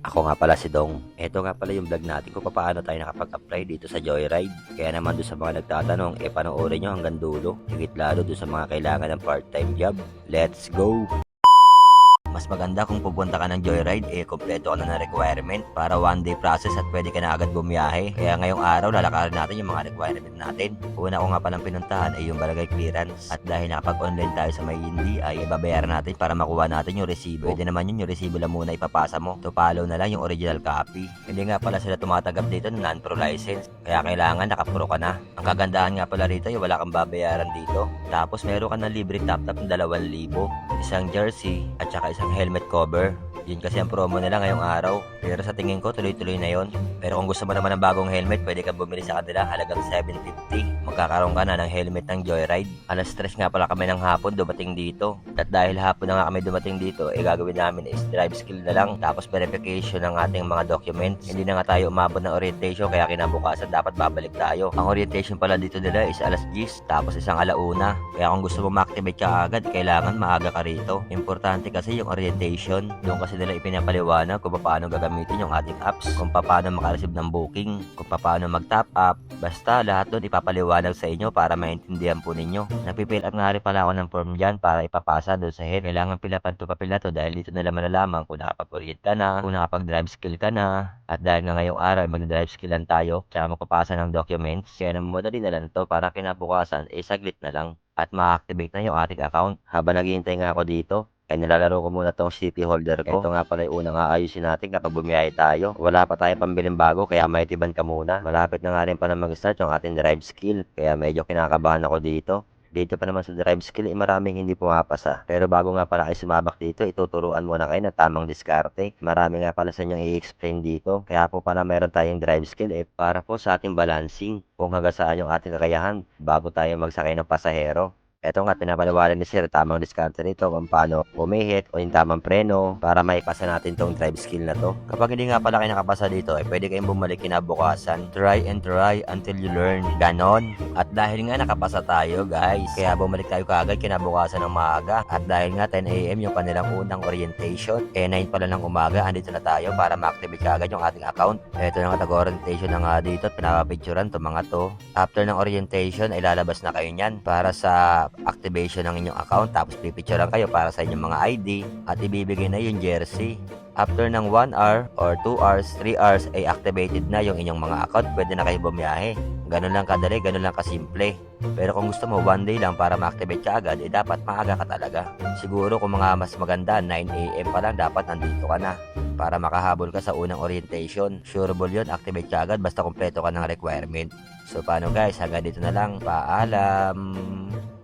Ako nga pala si Dong. Ito nga pala yung vlog natin kung paano tayo nakapag-apply dito sa Joyride. Kaya naman doon sa mga nagtatanong, eh panoorin nyo hanggang dulo. Higit lalo doon sa mga kailangan ng part-time job. Let's go! Maganda kung pupunta ka ng Joyride, eh kompleto ka na ng requirement para one day process at pwede ka na agad bumiyahe. Kaya ngayong araw, lalakarin natin yung mga requirement natin. Una ko nga palang pinuntahan ay yung barangay clearance. At dahil nakapag-online tayo sa may ay ibabayaran natin para makuha natin yung resibo. Pwede naman yun, yung resibo lang muna ipapasa mo. To follow na lang yung original copy. Hindi nga pala sila tumatanggap dito ng non-pro license. Kaya kailangan nakapro ka na. Ang kagandahan nga pala rito, yung wala kang babayaran dito. Tapos meron ka ng libre top-top ng 2,000, isang jersey, at saka isang helmet cover. Yun kasi ang promo nila ngayong araw. Pero sa tingin ko, tuloy-tuloy na yon. Pero kung gusto mo naman ng bagong helmet, pwede ka bumili sa kanila halagang 750. Magkakaroon ka na ng helmet ng Joyride. Alas stress nga pala kami ng hapon dumating dito. At dahil hapon na nga kami dumating dito, eh gagawin namin is drive skill na lang. Tapos verification ng ating mga documents. Hindi na nga tayo umabot ng orientation kaya kinabukasan dapat babalik tayo. Ang orientation pala dito nila is alas 10 tapos isang alauna. Kaya kung gusto mo ma-activate ka agad, kailangan maaga ka rito. Importante kasi yung orientation. Doon kasi nila ipinapaliwanag kung paano gagamitin yung ating apps, kung paano makareceive ng booking, kung paano mag-top up. Basta lahat doon ipapaliwanag sa inyo para maintindihan po ninyo. Napipill up nga rin pala ako ng form dyan para ipapasa doon sa head. Kailangan pilapan to papel na to dahil dito nila malalaman kung nakapag-orient ka na, kung nakapag-drive skill ka na. At dahil nga ngayong araw mag-drive skill lang tayo, tsaka magpapasa ng documents. Kaya naman madali na lang to para kinabukasan, eh saglit na lang at ma-activate na yung ating account. Habang naghihintay nga ako dito, ay nilalaro ko muna tong city holder ko. Ito nga pala yung unang aayusin natin kapag bumiyahe tayo. Wala pa tayong pambiling bago kaya may tiban ka muna. Malapit na nga rin pa na mag-start yung ating drive skill. Kaya medyo kinakabahan ako dito. Dito pa naman sa drive skill, eh, maraming hindi pumapasa. Pero bago nga pala kayo sumabak dito, ituturuan muna kayo ng tamang diskarte. Marami nga pala sa inyong i-explain dito. Kaya po pala meron tayong drive skill eh, para po sa ating balancing. Kung hanggang saan yung ating kakayahan bago tayo magsakay ng pasahero. Eto nga, pinapaliwanag ni Sir tamang diskarte nito kung paano umihit o yung tamang preno para maipasa natin tong drive skill na to. Kapag hindi nga pala kayo nakapasa dito, eh, pwede kayong bumalik kinabukasan. Try and try until you learn. Ganon. At dahil nga nakapasa tayo, guys, kaya bumalik tayo kaagad kinabukasan ng maaga. At dahil nga 10am yung kanilang unang orientation, eh 9 pala ng umaga, andito na tayo para ma-activate kaagad yung ating account. Eto na nga tag-orientation na nga dito at pinapapicturean to mga to. After ng orientation, ay lalabas na kayo niyan para sa activation ng inyong account tapos pipicturean kayo para sa inyong mga ID at ibibigay na yung jersey. After ng 1 hour or 2 hours, 3 hours ay activated na yung inyong mga account, pwede na kayo bumiyahe. Ganun lang kadali, ganun lang kasimple. Pero kung gusto mo one day lang para ma-activate ka agad, eh dapat maaga ka talaga. Siguro kung mga mas maganda, 9am pa lang dapat nandito ka na para makahabol ka sa unang orientation. Sureable yun, activate ka agad basta kompleto ka ng requirement. So paano guys, hanggang dito na lang. Paalam!